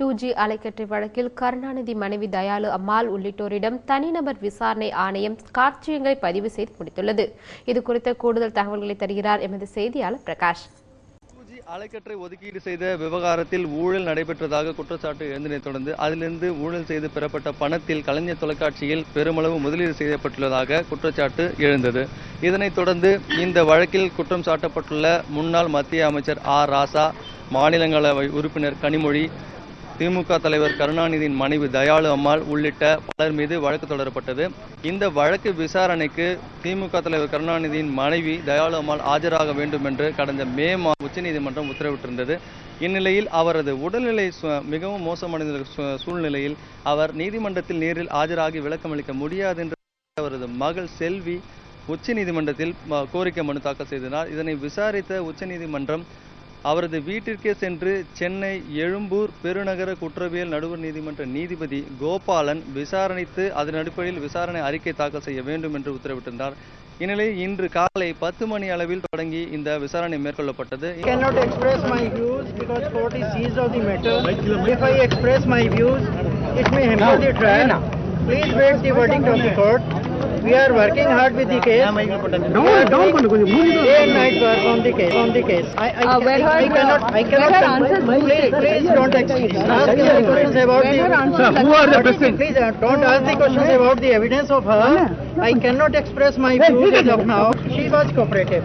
Two G அலைக்கற்றை வழக்கில் கருணாநிதி மனைவி தயாளு அம்மாள் உள்ளிட்டோரிடம் தனிநபர் விசாரணை ஆணையம் காட்சியங்களை பதிவு செய்து முடித்துள்ளது. இது குறித்த கூடுதல் தகவல்களை தருகிறார் எமது செய்தியாளர் பிரகாஷ். அலைக்கற்றை ஒதுக்கீடு செய்த விவகாரத்தில் ஊழல் நடைபெற்றதாக குற்றச்சாட்டு எழுந்ததை தொடர்ந்து அதிலிருந்து ஊழல் செய்து பெறப்பட்ட பணத்தில் கலைஞர் தொலைக்காட்சியில் பெருமளவு முதலீடு செய்யப்பட்டுள்ளதாக குற்றச்சாட்டு எழுந்தது. இதனைத் தொடர்ந்து இந்த வழக்கில் குற்றம் சாட்டப்பட்டுள்ள முன்னாள் மத்திய அமைச்சர் ஆர் ராசா மாநிலங்களவை உறுப்பினர் கனிமொழி திமுக தலைவர் கருணாநிதியின் மனைவி தயாளு அம்மாள் உள்ளிட்ட பலர் மீது வழக்கு தொடரப்பட்டது. இந்த வழக்கு விசாரணைக்கு திமுக தலைவர் கருணாநிதியின் மனைவி தயாளு அம்மாள் ஆஜராக வேண்டும் என்று கடந்த மே மா உச்சநீதிமன்றம் உத்தரவிட்டிருந்தது. இந்நிலையில் அவரது உடல்நிலை சு- மிகவும் மோசமடைந்த சூழ்நிலையில் அவர் நீதிமன்றத்தில் நேரில் ஆஜராகி விளக்கமளிக்க முடியாது என்று அவரது மகள் செல்வி உச்சநீதிமன்றத்தில் கோரிக்கை மனு தாக்கல் செய்தனர் இதனை விசாரித்த உச்சநீதிமன்றம் அவரது வீட்டிற்கே சென்று சென்னை எழும்பூர் பெருநகர குற்றவியல் நடுவர் நீதிமன்ற நீதிபதி கோபாலன் விசாரணைத்து அதன் அடிப்படையில் விசாரணை அறிக்கை தாக்கல் செய்ய வேண்டும் என்று உத்தரவிட்டிருந்தார் இந்நிலையில் இன்று காலை பத்து மணி அளவில் தொடங்கி இந்த விசாரணை மேற்கொள்ளப்பட்டது. Please wait the verdict of the court. We are working hard with the case. Are doing day and night work on the case. On the case. I, I, Uh, were I, I cannot. I cannot. her answers please, please don't ask any questions about the. Sir, who are the satisfactory? person? Please uh, don't ask the questions about the evidence of her. I cannot express my views as of now. She was cooperative.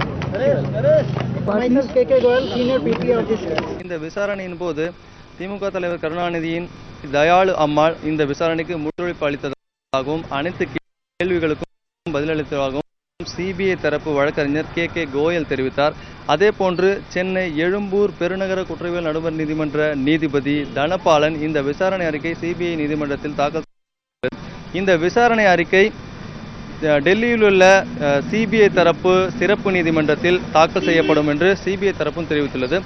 இந்த விசாரணையின் போது திமுக தலைவர் கருணாநிதியின் தயாளு அம்மாள் இந்த விசாரணைக்கு முற்றுழைப்பு அளித்ததாகவும் அனைத்து கேள்விகளுக்கும் பதிலளித்ததாகவும் CBI தரப்பு வழக்கறிஞர் கே கே கோயல் தெரிவித்தார். அதே போன்று சென்னை எழும்பூர் பெருநகர குற்றவியல் நடுவர் நீதிமன்ற நீதிபதி தனபாலன் இந்த விசாரணை அறிக்கை சிபிஐ நீதிமன்றத்தில் தாக்கல் இந்த விசாரணை அறிக்கை டெல்லியில் உள்ள சிபிஐ தரப்பு சிறப்பு நீதிமன்றத்தில் தாக்கல் செய்யப்படும் என்று சிபிஐ தரப்பும் தெரிவித்துள்ளது.